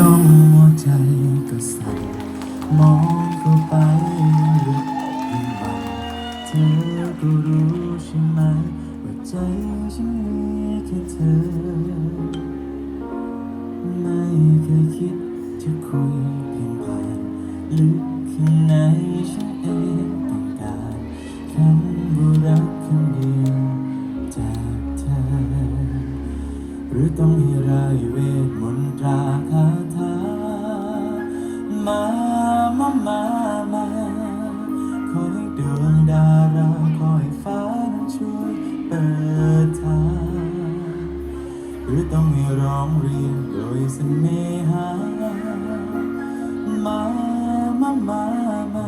จมหัวใจก็สั่นมองเข้าไปลึกยิ่งมันเธอก็รู้ใช่ไหมว่าใจฉันมีแค่เธอ ไม่เคยคิดจะคุยเพียงผ่านลึก ร้องเรียนโดยเสน่หา มา มา มา มา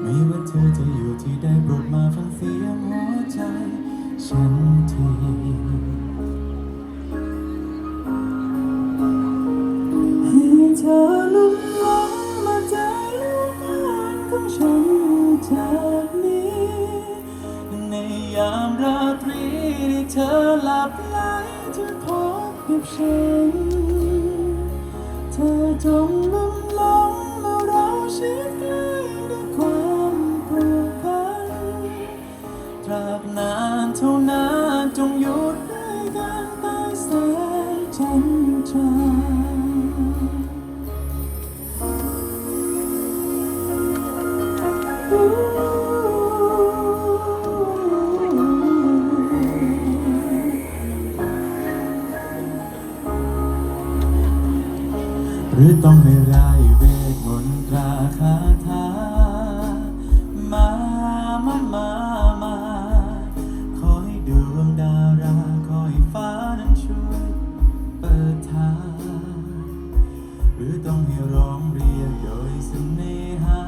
ไม่ว่าเธอจะอยู่ที่ใดโปรดมาฟังเสียงหัวใจ ฉันทีให้เธอลุ่มหลงมาใจลูกงานของฉันจากนี้ ในยามราตรีที่เธอหลับ กับฉัน เธอจงลุ่มหลงเมื่อเราชิดใกล้ด้วยความผูกพันตราบนานเท่าน รือต้องให้รายเวทมนตราคาถามามามามาขอให้ดวงดาราคอยฟ้านั้นช่วยเปิดทางหรือต้องให้ร้องเรียกโดยเสน่หา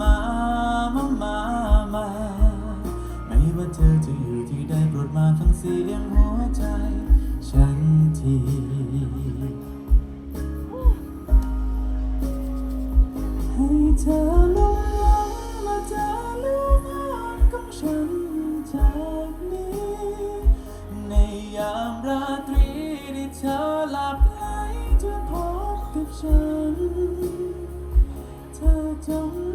มามามามาไม่ว่าเธอจะอยู่ที่ใดโปรดมาฟังเสียงหัวใจฉันที อลงหลังมาเจอลูกอ่อนของฉันจากนี้ ในยามราตรีที่เธอหลับไหลจะพบกับฉัน เธอจง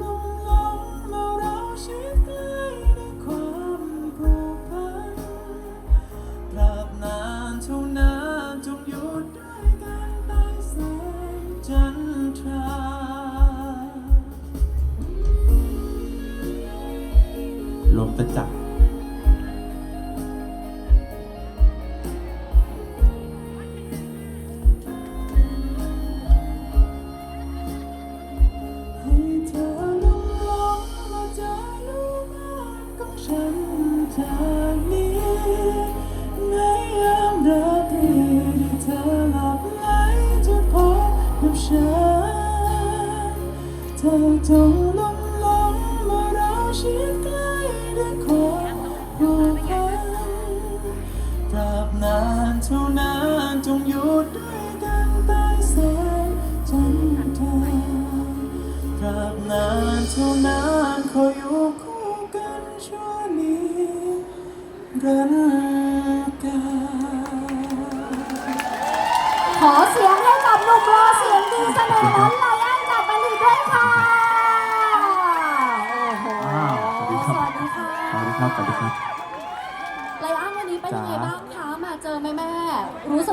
ลมประจักษ์ให้เธอลงหลงมาเจอลูกอ่อนของฉันจากนี้ในยามราตรีที่เธอหลับไหลจะพบกับฉันเธอจง ราบนานเท่านานขออยู่คู่กันชั่วนิรันดร์กาลขอเสียงให้กับหนุ่มรอเสียงดีเสน่ห์ล้นไลอ้อนจากบาลีด้วยค่ะโอ้โหอ้าวสวัสดีครับ สวัสดีค่ะสวัสดีครับสวัสดีครับ ไลอ้อนวันนี้เป็นยังไงจ๋าบ้างคะ มาเจอแม่แม่ๆรู้สึก